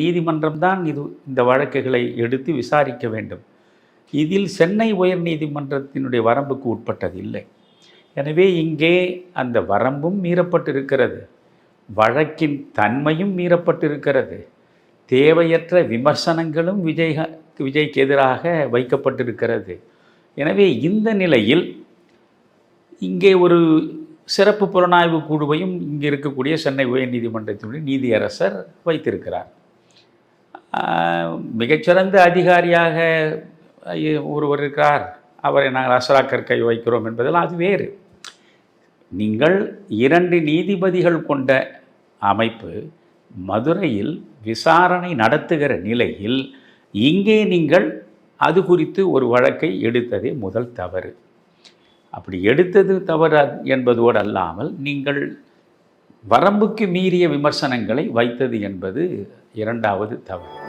நீதிமன்றம் தான் இது இந்த வழக்குகளை எடுத்து விசாரிக்க வேண்டும். இதில் சென்னை உயர் நீதிமன்றத்தினுடைய வரம்புக்கு உட்பட்டது இல்லை. எனவே இங்கே அந்த வரம்பும் மீறப்பட்டிருக்கிறது. வழக்கின் தன்மையும் மீறப்பட்டிருக்கிறது. தேவையற்ற விமர்சனங்களும் விஜய் விஜய்க்கு எதிராக வைக்கப்பட்டிருக்கிறது. எனவே இந்த நிலையில் இங்கே ஒரு சிறப்பு புலனாய்வு குழுவையும் இங்கே இருக்கக்கூடிய சென்னை உயர்நீதிமன்றத்தினுடைய நீதியரசர் வைத்திருக்கிறார். மிகச்சிறந்த அதிகாரியாக ஒருவர் இருக்கிறார். அவரை நாங்கள் அசராக்கர் கை வைக்கிறோம் என்பதெல்லாம் அது வேறு. நீங்கள் இரண்டு நீதிபதிகள் கொண்ட அமைப்பு மதுரையில் விசாரணை நடத்துகிற நிலையில் இங்கே நீங்கள் அது குறித்து ஒரு வழக்கை எடுத்ததே முதல் தவறு. அப்படி எடுத்தது தவறு என்பதோடு அல்லாமல் நீங்கள் வரம்புக்கு மீறிய விமர்சனங்களை வைத்தது என்பது இரண்டாவது தவறு.